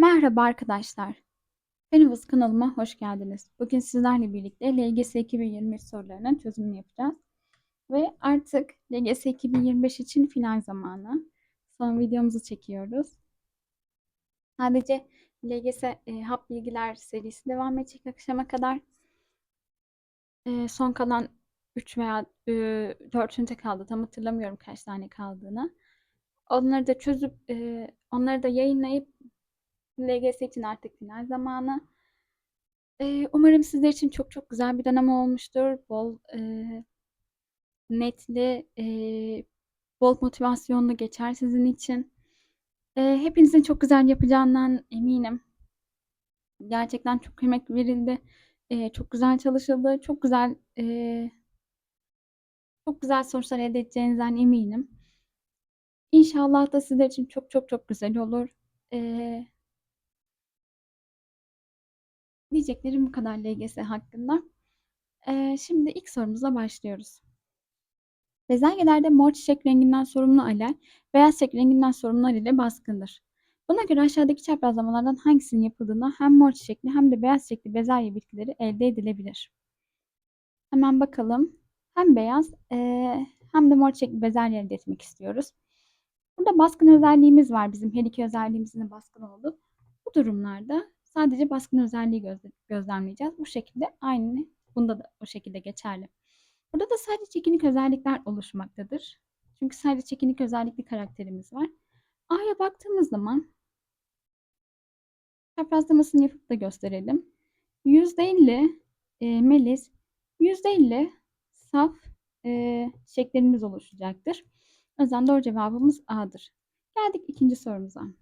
Merhaba arkadaşlar. Fenivaz kanalıma hoş geldiniz. Bugün sizlerle birlikte LGS 2023 sorularının çözümünü yapacağız. Ve artık LGS 2025 için final zamanı. Son videomuzu çekiyoruz. Sadece LGS e, Hap Bilgiler serisi devam edecek akşama kadar. E, son kalan 3 veya e, 4 ünite kaldı. Tam hatırlamıyorum kaç tane kaldığını. Onları da çözüp, e, onları da yayınlayıp LGS için artık final zamanı. Ee, umarım sizler için çok çok güzel bir dönem olmuştur. Bol e, netli, e, bol motivasyonlu geçer sizin için. E, hepinizin çok güzel yapacağından eminim. Gerçekten çok emek verildi. E, çok güzel çalışıldı. Çok güzel e, çok güzel sonuçlar elde edeceğinizden eminim. İnşallah da sizler için çok çok çok güzel olur. E, Diyeceklerim bu kadar LGS hakkında. Ee, şimdi ilk sorumuza başlıyoruz. Bezelgelerde mor çiçek renginden sorumlu alel, beyaz çiçek renginden sorumlu alel ile baskındır. Buna göre aşağıdaki çaprazlamalardan hangisinin yapıldığına hem mor çiçekli hem de beyaz çiçekli bezelye bitkileri elde edilebilir. Hemen bakalım. Hem beyaz e, hem de mor çiçekli bezelye elde etmek istiyoruz. Burada baskın özelliğimiz var bizim her iki özelliğimizin de baskın oldu. Bu durumlarda Sadece baskın özelliği gözle gözlemleyeceğiz. Bu şekilde aynı bunda da o şekilde geçerli. Burada da sadece çekinik özellikler oluşmaktadır. Çünkü sadece çekinik özellikli karakterimiz var. A'ya baktığımız zaman çaprazlamasını yapıp da gösterelim. %50 e, melis, %50 saf e, şeklerimiz oluşacaktır. O yüzden doğru cevabımız A'dır. Geldik ikinci sorumuza.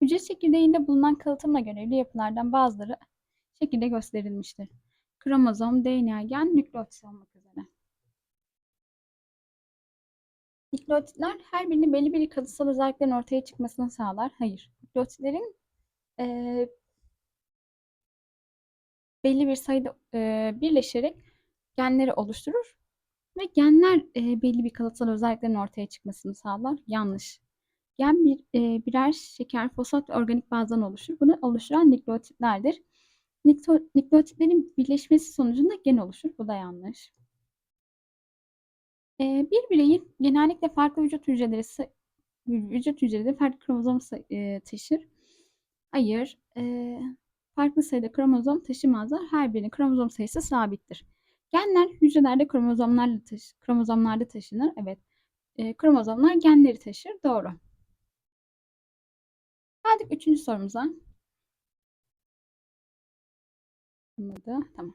Hücre çekirdeğinde bulunan kalıtımla görevli yapılardan bazıları şekilde gösterilmiştir. Kromozom, DNA, gen, nükleotit olmak üzere. Nükleotitler her birini belli bir kalıtsal özelliklerin ortaya çıkmasını sağlar. Hayır. Nükleotitlerin e, belli bir sayıda e, birleşerek genleri oluşturur ve genler e, belli bir kalıtsal özelliklerin ortaya çıkmasını sağlar. Yanlış. Gen bir, e, birer şeker, fosfat ve organik bazdan oluşur. Bunu oluşturan nükleotitlerdir. nükleotitlerin birleşmesi sonucunda gen oluşur. Bu da yanlış. E, bir bireyin genellikle farklı vücut hücreleri vücut hücreleri farklı kromozom e, taşır. Hayır. E, farklı sayıda kromozom taşımazlar. Her birinin kromozom sayısı sabittir. Genler hücrelerde kromozomlarla taşı, kromozomlarda taşınır. Evet. E, kromozomlar genleri taşır. Doğru. Geldik üçüncü sorumuza. Olmadı. Tamam.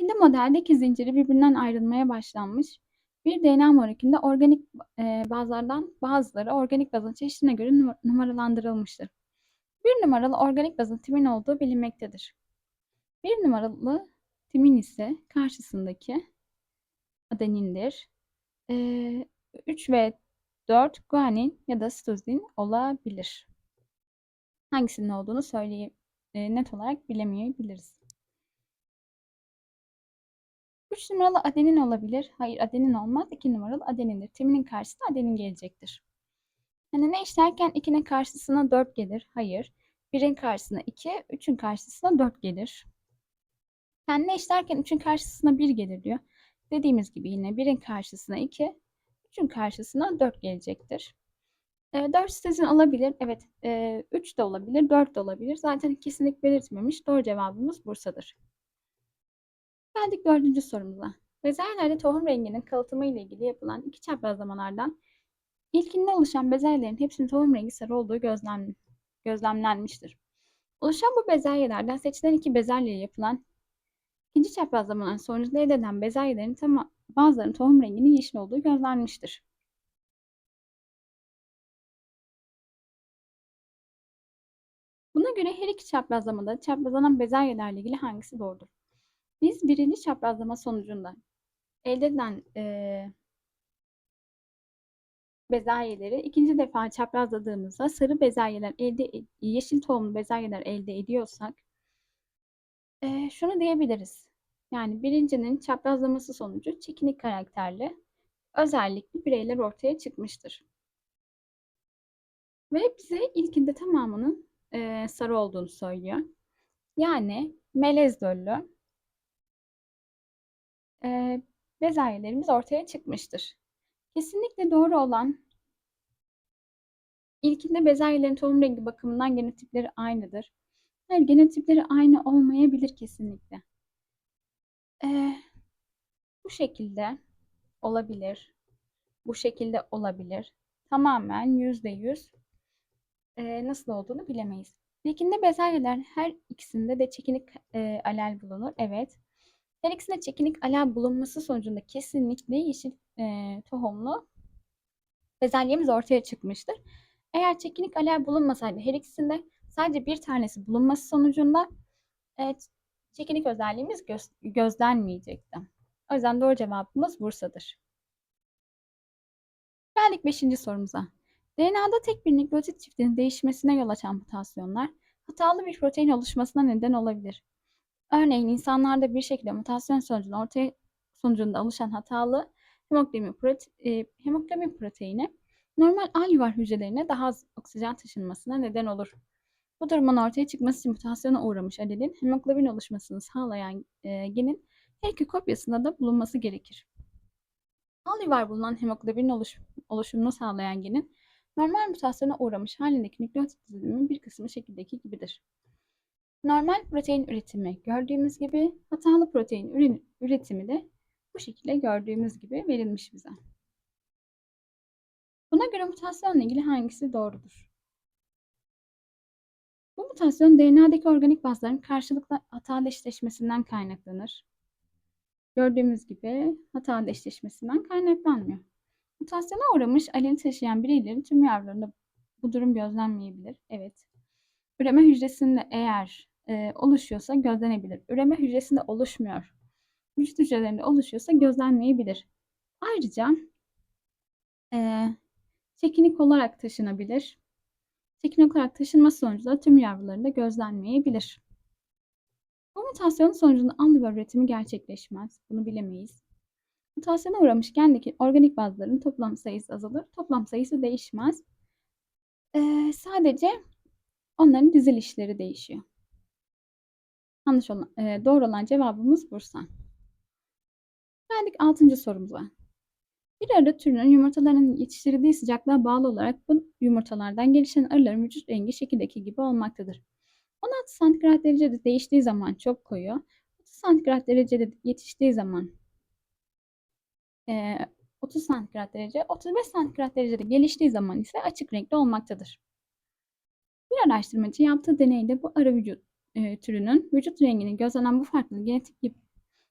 Şimdi modeldeki zinciri birbirinden ayrılmaya başlanmış. Bir DNA molekülünde organik e, bazlardan bazıları organik bazın çeşidine göre numaralandırılmıştır. Bir numaralı organik bazın timin olduğu bilinmektedir. Bir numaralı timin ise karşısındaki adenindir. E, 3 ve 4 guanin ya da sitozin olabilir hangisinin olduğunu söyleyip e, net olarak bilemeyebiliriz. 3 numaralı adenin olabilir. Hayır adenin olmaz. 2 numaralı adenindir. Timinin karşısına adenin gelecektir. Yani ne işlerken 2'nin karşısına 4 gelir. Hayır. 1'in karşısına 2, 3'ün karşısına 4 gelir. Yani ne işlerken 3'ün karşısına 1 gelir diyor. Dediğimiz gibi yine 1'in karşısına 2, 3'ün karşısına 4 gelecektir. Eee, 4 sitezin alabilir. Evet, eee, 3 de olabilir, 4 de olabilir. Zaten kesinlik belirtmemiş. Doğru cevabımız Bursa'dır. Geldik dördüncü sorumuza. Bezelyelerde tohum renginin kalıtımı ile ilgili yapılan iki çaprazlamalardan ilkinde oluşan bezelyelerin hepsinin tohum rengi sarı olduğu gözlem, gözlemlenmiştir. Oluşan bu bezelyelerden seçilen iki bezelyeye yapılan ikinci çaprazlamaların sonucunda elde edilen bezelyelerin tam, bazılarının tohum renginin yeşil olduğu gözlenmiştir. Buna göre her iki çaprazlamada çaprazlanan bezelyelerle ilgili hangisi doğrudur? Biz birinci çaprazlama sonucunda elde edilen e, bezelyeleri ikinci defa çaprazladığımızda sarı bezelyeler elde yeşil tohumlu bezelyeler elde ediyorsak e, şunu diyebiliriz. Yani birincinin çaprazlaması sonucu çekinik karakterli özellikli bireyler ortaya çıkmıştır. Ve bize ilkinde tamamının e, sarı olduğunu söylüyor. Yani melez döllü e, bezelyelerimiz ortaya çıkmıştır. Kesinlikle doğru olan ilkinde bezelyelerin tohum rengi bakımından genotipleri aynıdır. Hayır, genotipleri aynı olmayabilir kesinlikle. Ee, bu şekilde olabilir. Bu şekilde olabilir. Tamamen yüzde yüz e, nasıl olduğunu bilemeyiz. İlkinde bezelyeler her ikisinde de çekinik e, alel bulunur. Evet. Her ikisinde çekinik alel bulunması sonucunda kesinlikle yeşil e, tohumlu bezelyemiz ortaya çıkmıştır. Eğer çekinik alel bulunmasaydı her ikisinde sadece bir tanesi bulunması sonucunda evet, çekinik özelliğimiz göz, gözlenmeyecekti. O yüzden doğru cevabımız Bursa'dır. Geldik 5. sorumuza. DNA'da tek bir nükleotit çiftinin değişmesine yol açan mutasyonlar hatalı bir protein oluşmasına neden olabilir. Örneğin insanlarda bir şekilde mutasyon sonucunda ortaya sonucunda oluşan hatalı hemoglobin, prote e, hemoglobin proteini normal alüvar hücrelerine daha az oksijen taşınmasına neden olur. Bu durumun ortaya çıkması için mutasyona uğramış alelin hemoglobin oluşmasını sağlayan e, genin her iki kopyasında da bulunması gerekir. Alüvar bulunan hemoglobin oluş, oluşumunu sağlayan genin normal mutasyona uğramış halindeki nükleotit dizilimin bir kısmı şekildeki gibidir. Normal protein üretimi gördüğümüz gibi hatalı protein üretimi de bu şekilde gördüğümüz gibi verilmiş bize. Buna göre mutasyonla ilgili hangisi doğrudur? Bu mutasyon DNA'daki organik bazların karşılıklı hatalı eşleşmesinden kaynaklanır. Gördüğümüz gibi hatalı eşleşmesinden kaynaklanmıyor. Mutasyona uğramış aleli taşıyan bireylerin tüm yavrularında bu durum gözlenmeyebilir. Evet. Üreme hücresinde eğer e, oluşuyorsa gözlenebilir. Üreme hücresinde oluşmuyor. Vücut hücrelerinde oluşuyorsa gözlenmeyebilir. Ayrıca e, çekinik olarak taşınabilir. Çekinik olarak taşınması sonucunda tüm yavrularında gözlenmeyebilir. Bu mutasyonun sonucunda alüvar üretimi gerçekleşmez. Bunu bilemeyiz. Mutasyona uğramış gendeki organik bazların toplam sayısı azalır. Toplam sayısı değişmez. Ee, sadece onların dizilişleri değişiyor. Yanlış olan, e, doğru olan cevabımız Bursa. Geldik 6. sorumuza. Bir arı türünün yumurtalarının yetiştirildiği sıcaklığa bağlı olarak bu yumurtalardan gelişen arıların vücut rengi şekildeki gibi olmaktadır. 16 santigrat derecede değiştiği zaman çok koyu, 30 santigrat derecede yetiştiği zaman e, 30 santigrat derece, 35 santigrat derecede geliştiği zaman ise açık renkli olmaktadır. Bir araştırmacı yaptığı deneyde bu arı vücut e, türünün vücut rengini gözlenen bu farklı genetik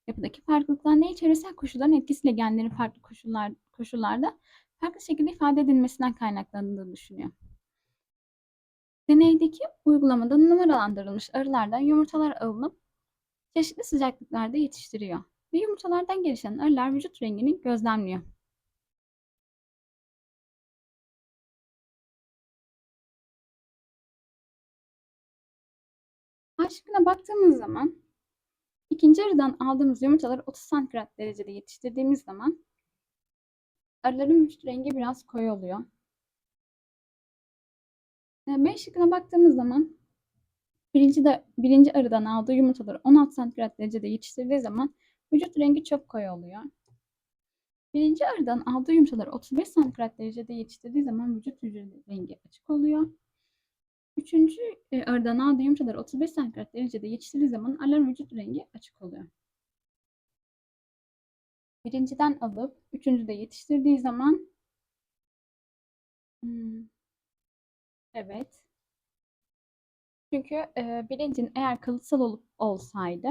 yapıdaki farklılıklar ne çevresel koşulların etkisiyle genlerin farklı koşullar, koşullarda farklı şekilde ifade edilmesinden kaynaklandığını düşünüyor. Deneydeki uygulamada numaralandırılmış arılardan yumurtalar alınıp çeşitli sıcaklıklarda yetiştiriyor ve yumurtalardan gelişen arılar vücut rengini gözlemliyor. A baktığımız zaman ikinci arıdan aldığımız yumurtaları 30 santigrat derecede yetiştirdiğimiz zaman arıların vücut rengi biraz koyu oluyor. B şıkkına baktığımız zaman birinci, de, birinci arıdan aldığı yumurtaları 16 santigrat derecede yetiştirdiği zaman vücut rengi çok koyu oluyor. Birinci arıdan aldığı yumurtaları 35 santigrat derecede yetiştirdiği zaman vücut rengi açık oluyor. Üçüncü e, arıdan aldığı yumurtaları 35 santigrat derecede yetiştirdiği zaman alarm vücut rengi açık oluyor. Birinciden alıp üçüncüde yetiştirdiği zaman hmm, evet çünkü e, bilincin eğer kalıtsal olup olsaydı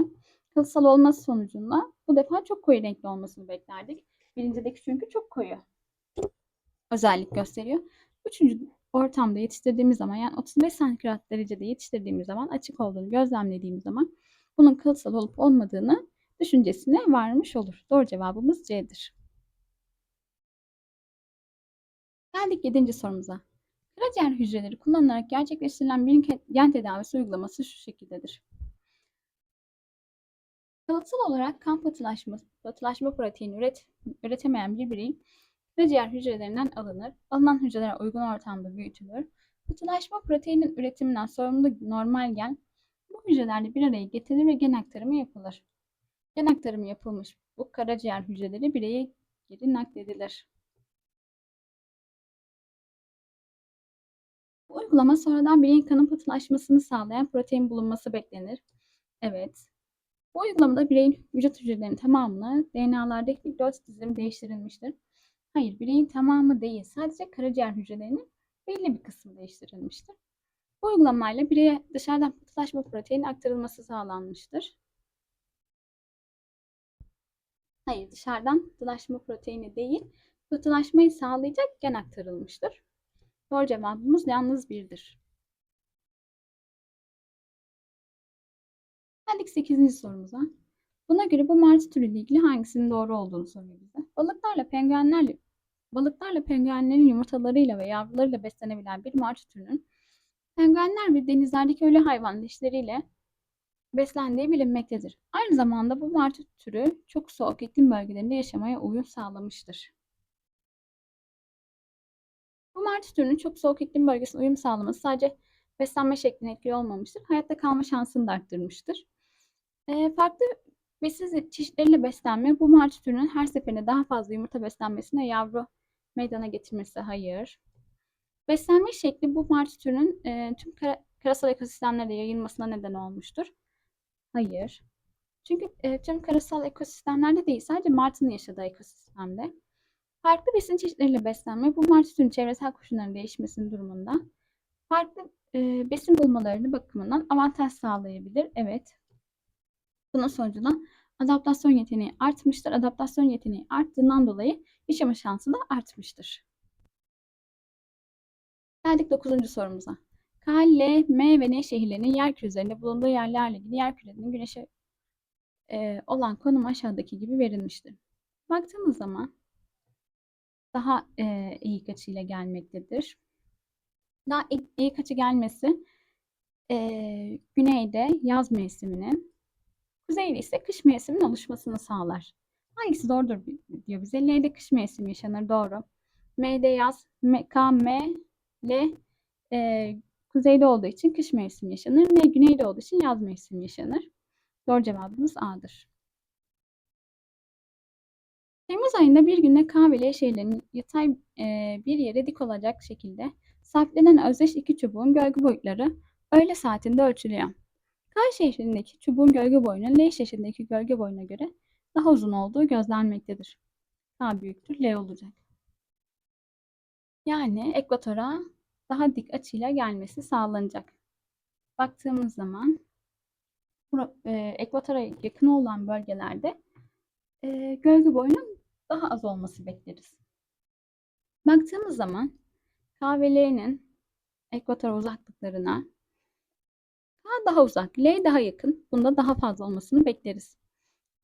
kalıtsal olması sonucunda bu defa çok koyu renkli olmasını beklerdik. Birincideki çünkü çok koyu özellik gösteriyor. Üçüncü ortamda yetiştirdiğimiz zaman yani 35 santigrat derecede yetiştirdiğimiz zaman açık olduğunu gözlemlediğimiz zaman bunun kalıtsal olup olmadığını düşüncesine varmış olur. Doğru cevabımız C'dir. Geldik 7. sorumuza. Karaciğer hücreleri kullanılarak gerçekleştirilen bir gen tedavisi uygulaması şu şekildedir. Kalıtsal olarak kan patılaşma, patılaşma proteini üret, üretemeyen bir birey karaciğer hücrelerinden alınır. Alınan hücreler uygun ortamda büyütülür. Pıhtılaşma proteinin üretiminden sorumlu normal gen bu hücrelerle bir araya getirilir ve gen aktarımı yapılır. Gen aktarımı yapılmış bu karaciğer hücreleri bireye geri nakledilir. Bu uygulama sonradan bireyin kanın pıhtılaşmasını sağlayan protein bulunması beklenir. Evet. Bu uygulamada bireyin vücut hücrelerinin tamamını DNA'lardaki nükleot dizilimi değiştirilmiştir. Hayır, bireyin tamamı değil, sadece karaciğer hücrelerinin belli bir kısmı değiştirilmiştir. Bu uygulamayla bireye dışarıdan pıhtılaşma proteini aktarılması sağlanmıştır. Hayır, dışarıdan pıhtılaşma proteini değil, pıhtılaşmayı sağlayacak gen aktarılmıştır. Doğru cevabımız yalnız birdir. Geldik 8. sorumuza. Buna göre bu martı türüyle ilgili hangisinin doğru olduğunu soruyor bize. Balıklarla penguenlerle balıklarla penguenlerin yumurtalarıyla ve yavrularıyla beslenebilen bir martı türünün penguenler ve denizlerdeki ölü hayvan dişleriyle beslendiği bilinmektedir. Aynı zamanda bu martı türü çok soğuk iklim bölgelerinde yaşamaya uyum sağlamıştır. Bu martı türünün çok soğuk iklim bölgesine uyum sağlaması sadece beslenme şekline etkili olmamıştır. Hayatta kalma şansını da arttırmıştır. E, farklı besin çeşitleriyle beslenme bu martı türünün her seferinde daha fazla yumurta beslenmesine yavru meydana getirmesi hayır. Beslenme şekli bu martı türünün e, tüm kara, karasal ekosistemlere yayılmasına neden olmuştur. Hayır. Çünkü e, tüm karasal ekosistemlerde değil sadece martının yaşadığı ekosistemde. Farklı besin çeşitleriyle beslenme bu martı türünün çevresel koşulların değişmesinin durumunda farklı e, besin bulmalarını bakımından avantaj sağlayabilir. Evet. Bunun sonucunda adaptasyon yeteneği artmıştır. Adaptasyon yeteneği arttığından dolayı yaşama şansı da artmıştır. Geldik 9. sorumuza. K, L, M ve N şehirlerinin yer küre üzerinde bulunduğu yerlerle ilgili yer kürelerinin güneşe e, olan konum aşağıdaki gibi verilmiştir. Baktığımız zaman daha e, eğik açıyla gelmektedir. Daha eğik açı gelmesi e, güneyde yaz mevsiminin, kuzeyde ise kış mevsiminin oluşmasını sağlar. Hangisi doğrudur diyor bize. L'de kış mevsimi yaşanır. Doğru. M'de yaz. M, K, M, L e, kuzeyde olduğu için kış mevsimi yaşanır. N güneyde olduğu için yaz mevsimi yaşanır. Doğru cevabımız A'dır. Temmuz ayında bir günde K ve L şehirlerinin yatay e, bir yere dik olacak şekilde sabitlenen özdeş iki çubuğun gölge boyutları öğle saatinde ölçülüyor. K şehrindeki çubuğun gölge boyunun L şehrindeki gölge boyuna göre daha uzun olduğu gözlenmektedir. K büyüktür L olacak. Yani ekvatora daha dik açıyla gelmesi sağlanacak. Baktığımız zaman e, ekvatora yakın olan bölgelerde e, gölge boyunun daha az olması bekleriz. Baktığımız zaman K ve L'nin ekvator uzaklıklarına K daha uzak, L daha yakın. Bunda daha fazla olmasını bekleriz.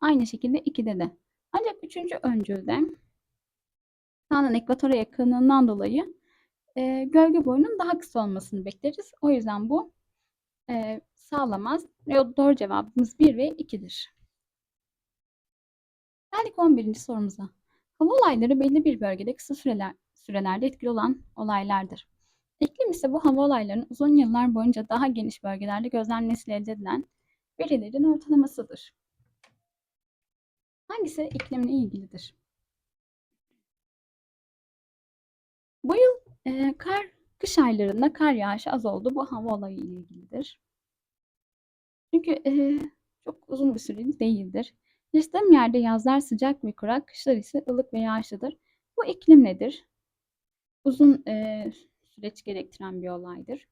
Aynı şekilde 2'de de. Ancak üçüncü öncülde K'nın ekvatora yakınlığından dolayı e, gölge boyunun daha kısa olmasını bekleriz. O yüzden bu e, sağlamaz. Ve doğru cevabımız 1 ve 2'dir. Geldik 11. sorumuza. Hava olayları belli bir bölgede kısa süreler, sürelerde etkili olan olaylardır. İklim ise bu hava olaylarının uzun yıllar boyunca daha geniş bölgelerde gözlenmesiyle elde edilen verilerin ortalamasıdır. Hangisi iklimle ilgilidir? Bu yıl e, kar, kış aylarında kar yağışı az oldu. Bu hava olayı ile ilgilidir. Çünkü e, çok uzun bir süre değildir. Yaşadığım yerde yazlar sıcak ve kurak, kışlar ise ılık ve yağışlıdır. Bu iklim nedir? Uzun e, süreç gerektiren bir olaydır.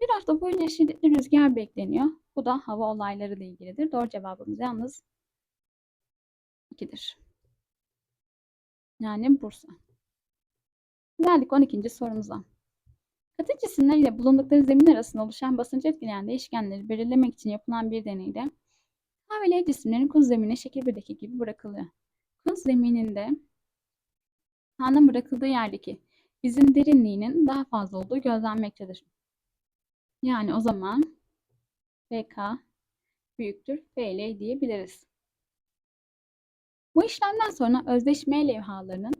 Bir hafta boyunca şiddetli rüzgar bekleniyor. Bu da hava olayları ile ilgilidir. Doğru cevabımız yalnız 2'dir. Yani Bursa. Geldik 12. sorumuza. Katı cisimler ile bulundukları zemin arasında oluşan basıncı etkileyen değişkenleri belirlemek için yapılan bir deneyde K ve L cisimlerin kuz zemine şekil 1'deki gibi bırakılıyor. Kuz zemininde K'nın bırakıldığı yerdeki izin derinliğinin daha fazla olduğu gözlenmektedir. Yani o zaman FK büyüktür FL diyebiliriz. Bu işlemden sonra özdeşme levhalarının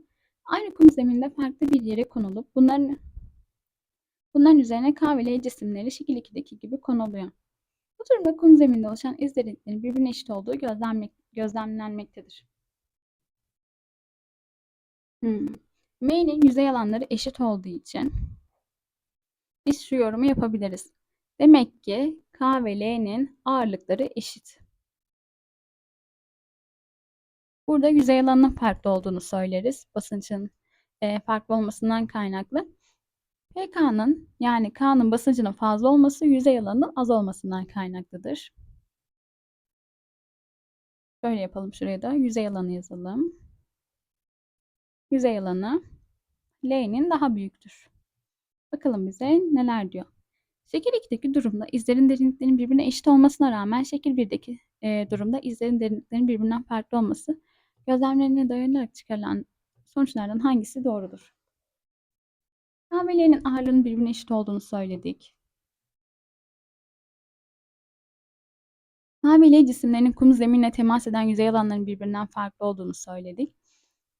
aynı kum zeminde farklı bir yere konulup bunların Bunların üzerine K cisimleri şekil 2'deki gibi konuluyor. Bu durumda kum zeminde oluşan iz derinliklerinin birbirine eşit olduğu gözlemle, gözlemlenmektedir. Hmm. M'nin yüzey alanları eşit olduğu için biz şu yorumu yapabiliriz. Demek ki K ve L'nin ağırlıkları eşit. Burada yüzey alanının farklı olduğunu söyleriz. Basıncın e, farklı olmasından kaynaklı. PK'nın yani K'nın basıncının fazla olması yüzey alanının az olmasından kaynaklıdır. Şöyle yapalım şuraya da yüzey alanı yazalım. Yüzey alanı L'nin daha büyüktür. Bakalım bize neler diyor. Şekil 2'deki durumda izlerin derinliklerinin birbirine eşit olmasına rağmen şekil 1'deki e, durumda izlerin derinliklerinin birbirinden farklı olması gözlemlerine dayanarak çıkarılan sonuçlardan hangisi doğrudur? Kahvelerinin ağırlığının birbirine eşit olduğunu söyledik. Kahveli cisimlerin kum zeminle temas eden yüzey alanlarının birbirinden farklı olduğunu söyledik.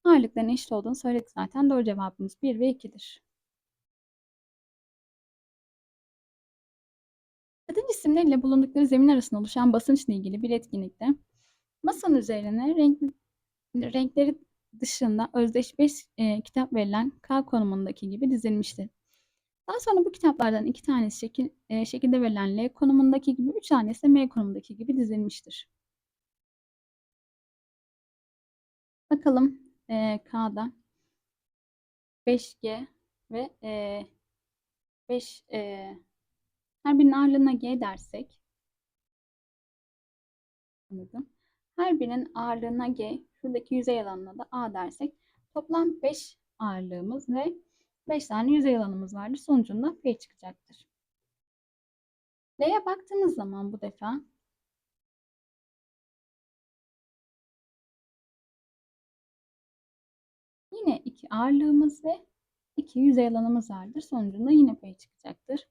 Ağırlıkların eşit olduğunu söyledik zaten. Doğru cevabımız 1 ve 2'dir. Katı cisimlerle bulundukları zemin arasında oluşan basınçla ilgili bir etkinlikte masanın üzerine renkli, renkleri dışında özdeşleş e, kitap verilen K konumundaki gibi dizilmiştir. Daha sonra bu kitaplardan iki tanesi şekil, e, şekilde verilen L konumundaki gibi, üç tanesi M konumundaki gibi dizilmiştir. Bakalım e, K'da 5G ve e, 5 e, her birinin ağırlığına G dersek anladım. Her birinin ağırlığına G, şuradaki yüzey alanına da A dersek toplam 5 ağırlığımız ve 5 tane yüzey alanımız vardır. Sonucunda P çıkacaktır. L'ye baktığımız zaman bu defa yine iki ağırlığımız ve iki yüzey alanımız vardır. Sonucunda yine P çıkacaktır.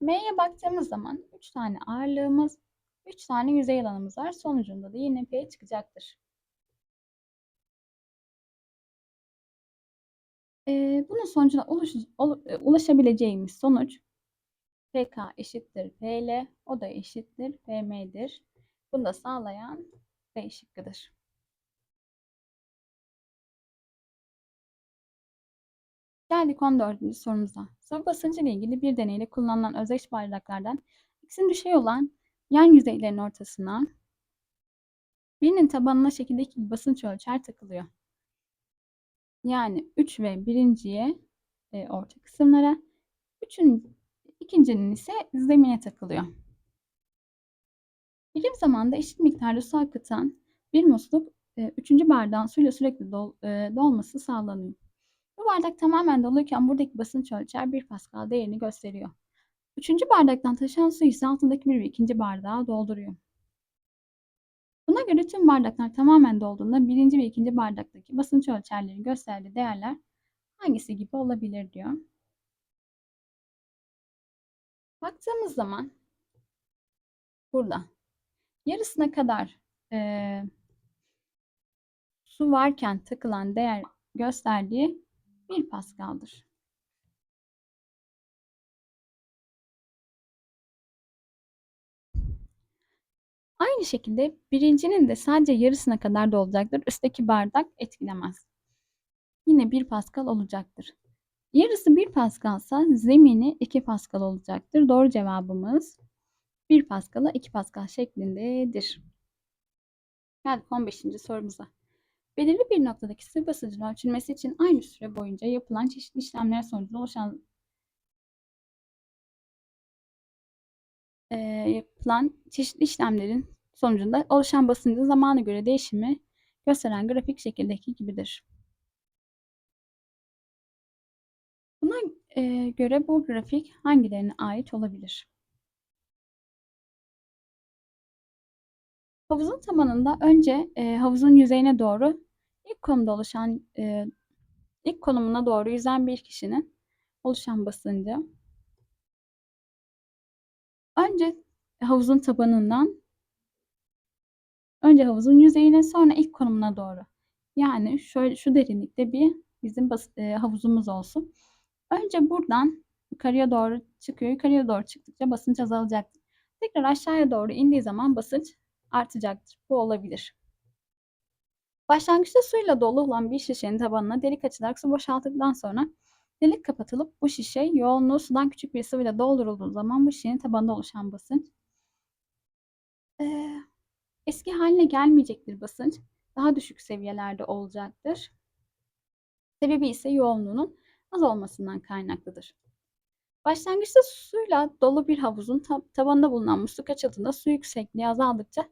M'ye baktığımız zaman 3 tane ağırlığımız, 3 tane yüzey alanımız var. Sonucunda da yine P çıkacaktır. Ee, bunun sonucuna ulaş, e, ulaşabileceğimiz sonuç PK eşittir PL, o da eşittir PM'dir. Bunu da sağlayan B şıkkıdır. Geldik 14. sorumuza. Sıvı basıncı ile ilgili bir deneyle kullanılan özdeş bardaklardan ikisinin düşey olan yan yüzeylerin ortasına birinin tabanına şekildeki bir basınç ölçer takılıyor. Yani 3 ve birinciye e, orta kısımlara, üçün, ikincinin ise zemine takılıyor. Birim zamanda eşit miktarda su akıtan bir musluk e, üçüncü bardağın suyla sürekli dol, e, dolması sağlanıyor. Bu bardak tamamen doluyken buradaki basınç ölçer 1 Pascal değerini gösteriyor. Üçüncü bardaktan taşan su ise altındaki bir ve ikinci bardağı dolduruyor. Buna göre tüm bardaklar tamamen dolduğunda birinci ve ikinci bardaktaki basınç ölçerleri gösterdiği değerler hangisi gibi olabilir diyor. Baktığımız zaman burada yarısına kadar e, su varken takılan değer gösterdiği 1 Pascal'dır. Aynı şekilde birincinin de sadece yarısına kadar da olacaktır. Üstteki bardak etkilemez. Yine 1 Pascal olacaktır. Yarısı 1 Pascalsa zemini 2 Pascal olacaktır. Doğru cevabımız 1 Pascal'a 2 Pascal şeklindedir. Geldik 15. sorumuza. Belirli bir noktadaki sıvı basıncın ölçülmesi için aynı süre boyunca yapılan çeşitli işlemler sonucunda oluşan e, yapılan çeşitli işlemlerin sonucunda oluşan basıncın zamana göre değişimi gösteren grafik şekildeki gibidir. Buna e, göre bu grafik hangilerine ait olabilir? Havuzun tabanında önce e, havuzun yüzeyine doğru ilk konumda oluşan e, ilk konumuna doğru yüzen bir kişinin oluşan basıncı önce havuzun tabanından önce havuzun yüzeyine sonra ilk konumuna doğru. Yani şöyle şu derinlikte bir bizim bas, e, havuzumuz olsun. Önce buradan yukarıya doğru çıkıyor. Yukarıya doğru çıktıkça basınç azalacaktır. Tekrar aşağıya doğru indiği zaman basınç artacaktır. Bu olabilir. Başlangıçta suyla dolu olan bir şişenin tabanına delik açılarak su boşalttıktan sonra delik kapatılıp bu şişe yoğunluğu sudan küçük bir sıvıyla doldurulduğu zaman bu şişenin tabanında oluşan basınç ee, eski haline gelmeyecektir basınç. Daha düşük seviyelerde olacaktır. Sebebi ise yoğunluğunun az olmasından kaynaklıdır. Başlangıçta suyla dolu bir havuzun tab tabanında bulunan musluk açıldığında su yüksekliği azaldıkça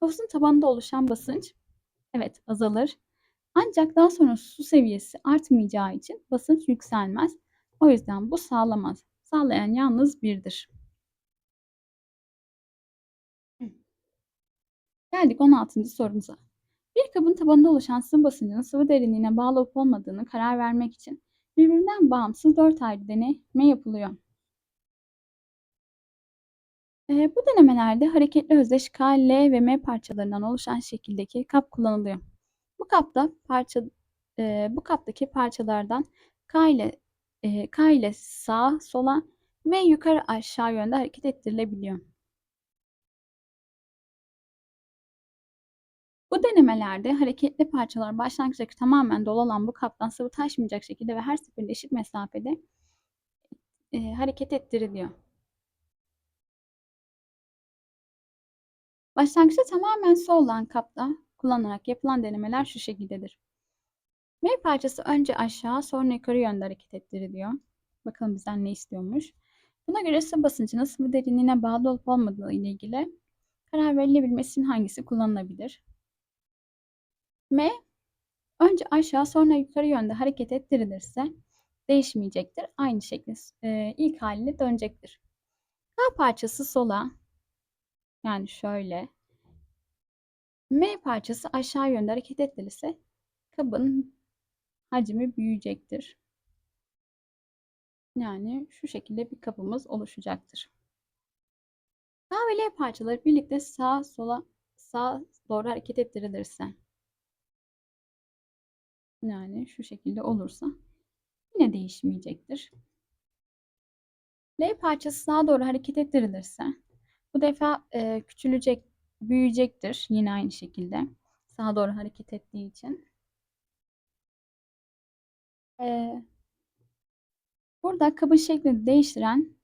havuzun tabanında oluşan basınç evet azalır. Ancak daha sonra su seviyesi artmayacağı için basınç yükselmez. O yüzden bu sağlamaz. Sağlayan yalnız birdir. Geldik 16. sorumuza. Bir kabın tabanında oluşan sıvı basıncının sıvı derinliğine bağlı olup olmadığını karar vermek için birbirinden bağımsız 4 ayrı deneme yapılıyor. E, bu denemelerde hareketli özdeş K, L ve M parçalarından oluşan şekildeki kap kullanılıyor. Bu kapta parça e, bu kaptaki parçalardan K ile e, K ile sağa sola ve yukarı aşağı yönde hareket ettirilebiliyor. Bu denemelerde hareketli parçalar başlangıçtaki tamamen dolu olan bu kaptan sıvı taşmayacak şekilde ve her seferinde eşit mesafede e, hareket ettiriliyor. Başlangıçta tamamen su olan kapta kullanarak yapılan denemeler şu şekildedir. M parçası önce aşağı sonra yukarı yönde hareket ettiriliyor. Bakalım bizden ne istiyormuş. Buna göre su basıncının sıvı derinliğine bağlı olup olmadığı ile ilgili karar verilebilmesi için hangisi kullanılabilir? M önce aşağı sonra yukarı yönde hareket ettirilirse değişmeyecektir. Aynı şekilde e, ilk haline dönecektir. K parçası sola yani şöyle M parçası aşağı yönde hareket ettirilirse kabın hacmi büyüyecektir. Yani şu şekilde bir kabımız oluşacaktır. K ve L parçaları birlikte sağa sola sağa doğru hareket ettirilirse yani şu şekilde olursa yine değişmeyecektir. L parçası sağa doğru hareket ettirilirse bu defa e, küçülecek, büyüyecektir yine aynı şekilde. Sağa doğru hareket ettiği için. E, burada kabın şeklini değiştiren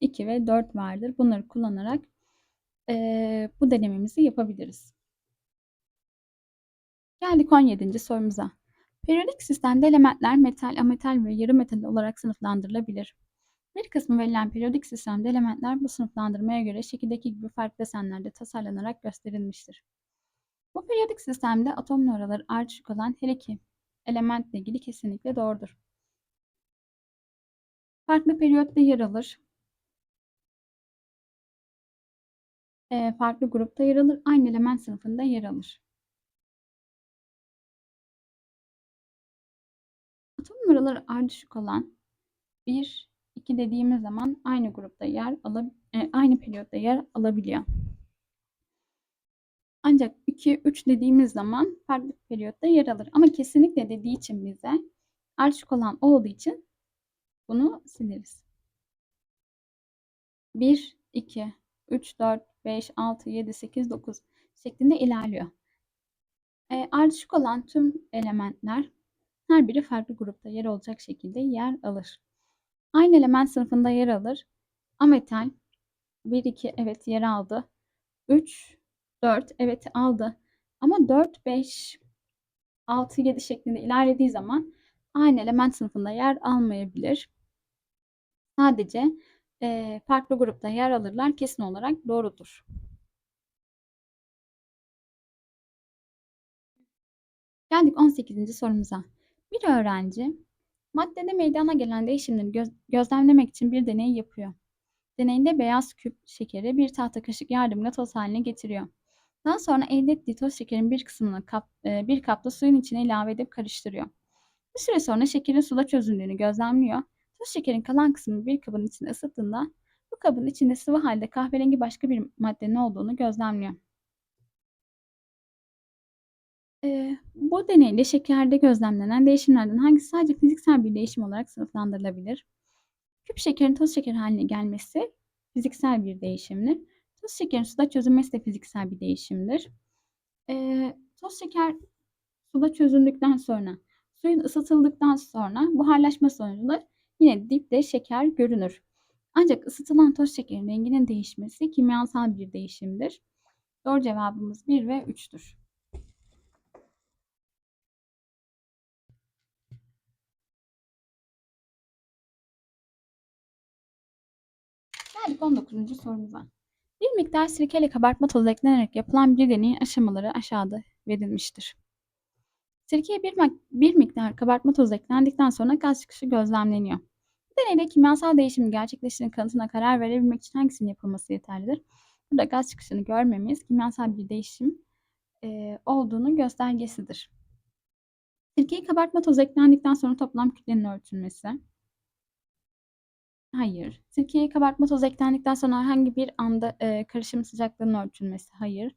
2 ve 4 vardır. Bunları kullanarak e, bu denememizi yapabiliriz. Geldik 17. sorumuza. Periyodik sistemde elementler metal, ametal ve yarı metal olarak sınıflandırılabilir. Bir kısmı verilen periyodik sistemde elementler bu sınıflandırmaya göre şekildeki gibi farklı desenlerde tasarlanarak gösterilmiştir. Bu periyodik sistemde atom numaraları ardışık olan her iki elementle ilgili kesinlikle doğrudur. Farklı periyotta yer alır. E, farklı grupta yer alır. Aynı element sınıfında yer alır. Atom numaraları ardışık olan 1, 2 dediğimiz zaman aynı grupta yer alıp e, aynı periyotta yer alabiliyor. Ancak 2, 3 dediğimiz zaman farklı periyotta yer alır. Ama kesinlikle dediği için bize ardışık olan olduğu için bunu sileriz. 1, 2, 3, 4, 5, 6, 7, 8, 9 şeklinde ilerliyor. E, ardışık olan tüm elementler her biri farklı grupta yer olacak şekilde yer alır. Aynı element sınıfında yer alır. Ametal 1, 2 evet yer aldı. 3, 4 evet aldı. Ama 4, 5, 6, 7 şeklinde ilerlediği zaman aynı element sınıfında yer almayabilir. Sadece e, farklı grupta yer alırlar kesin olarak doğrudur. Geldik 18. sorumuza. Bir öğrenci maddede meydana gelen değişimleri göz gözlemlemek için bir deney yapıyor. Deneyinde beyaz küp şekeri bir tahta kaşık yardımıyla toz haline getiriyor. Daha sonra elde ettiği toz şekerin bir kısmını kap, e, bir kapta suyun içine ilave edip karıştırıyor. Bir süre sonra şekerin suda çözüldüğünü gözlemliyor. Toz şekerin kalan kısmını bir kabın içine ısıttığında bu kabın içinde sıvı halde kahverengi başka bir maddenin olduğunu gözlemliyor. Eee, bu deneyle şekerde gözlemlenen değişimlerden hangisi sadece fiziksel bir değişim olarak sınıflandırılabilir? Küp şekerin toz şeker haline gelmesi fiziksel bir değişimdir. Toz şekerin suda çözülmesi de fiziksel bir değişimdir. Ee, toz şeker suda çözüldükten sonra, suyun ısıtıldıktan sonra buharlaşma sonucunda yine dipte şeker görünür. Ancak ısıtılan toz şekerin renginin değişmesi kimyasal bir değişimdir. Doğru cevabımız 1 ve 3'tür. Geldik 19. sorumuza. Bir miktar sirkeyle kabartma tozu eklenerek yapılan bir deneyin aşamaları aşağıda verilmiştir. Sirkeye bir, bir miktar kabartma tozu eklendikten sonra gaz çıkışı gözlemleniyor. Bu deneyde kimyasal değişimin gerçekleştiğinin kanıtına karar verebilmek için hangisinin yapılması yeterlidir? Burada gaz çıkışını görmemiz kimyasal bir değişim e, olduğunu göstergesidir. Sirkeyi kabartma tozu eklendikten sonra toplam kütlenin örtülmesi. Hayır. Sirkeye kabartma tozu eklendikten sonra herhangi bir anda e, karışım sıcaklığının ölçülmesi. Hayır.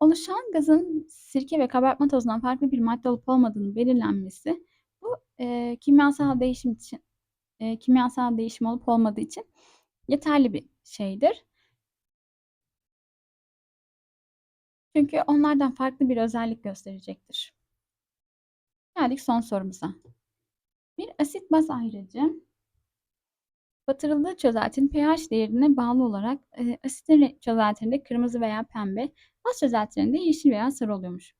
Oluşan gazın sirke ve kabartma tozundan farklı bir madde olup olmadığını belirlenmesi bu e, kimyasal değişim için e, kimyasal değişim olup olmadığı için yeterli bir şeydir. Çünkü onlardan farklı bir özellik gösterecektir. Geldik son sorumuza. Bir asit baz ayrıcı batırıldığı çözeltinin pH değerine bağlı olarak e, asitli çözeltilerinde kırmızı veya pembe, baz çözeltilerinde yeşil veya sarı oluyormuş.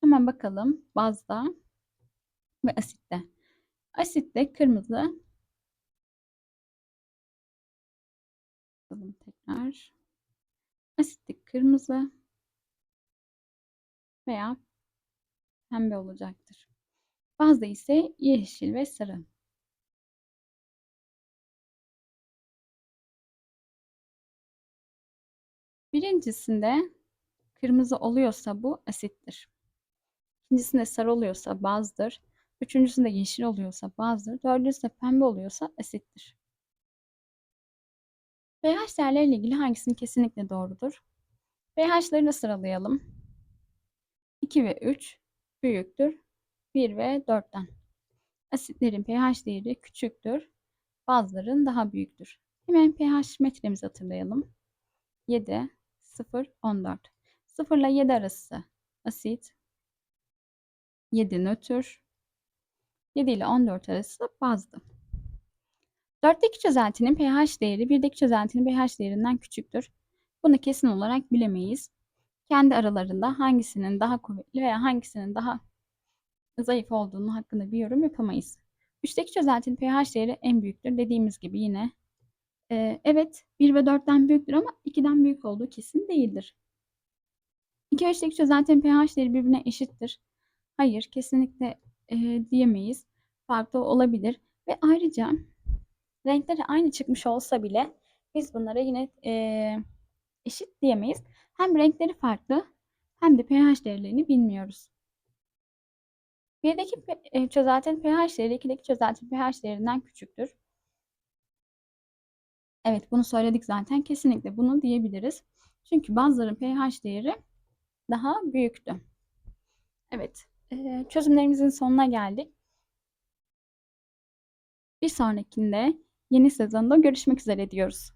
Hemen bakalım bazda ve asitte. Asitte kırmızı bakalım tekrar. Asitte kırmızı veya pembe olacaktır. Bazda ise yeşil ve sarı. Birincisinde kırmızı oluyorsa bu asittir. İkincisinde sarı oluyorsa bazdır. Üçüncüsünde yeşil oluyorsa bazdır. Dördüncüsünde pembe oluyorsa asittir. pH değerleriyle ilgili hangisinin kesinlikle doğrudur? pH'larını sıralayalım. 2 ve 3 büyüktür. 1 ve 4'ten. Asitlerin pH değeri küçüktür. Bazıların daha büyüktür. Hemen pH metremizi hatırlayalım. 7, 0, 14. 0 ile 7 arası asit. 7 nötr. 7 ile 14 arası bazdı. 4'teki çözeltinin pH değeri 1'deki çözeltinin pH değerinden küçüktür. Bunu kesin olarak bilemeyiz. Kendi aralarında hangisinin daha kuvvetli veya hangisinin daha zayıf olduğunu hakkında bir yorum yapamayız. 3'teki çözeltinin pH değeri en büyüktür. Dediğimiz gibi yine e, evet 1 ve 4'ten büyüktür ama 2'den büyük olduğu kesin değildir. 2 ve 3'teki çözeltinin pH değeri birbirine eşittir. Hayır kesinlikle e, diyemeyiz. Farklı olabilir. Ve ayrıca renkleri aynı çıkmış olsa bile biz bunlara yine e, eşit diyemeyiz. Hem renkleri farklı hem de pH değerlerini bilmiyoruz. Birdeki e, çözeltinin pH değeri 2'deki çözeltinin pH değerinden küçüktür. Evet bunu söyledik zaten. Kesinlikle bunu diyebiliriz. Çünkü bazıların pH değeri daha büyüktü. Evet çözümlerimizin sonuna geldik. Bir sonrakinde yeni sezonda görüşmek üzere diyoruz.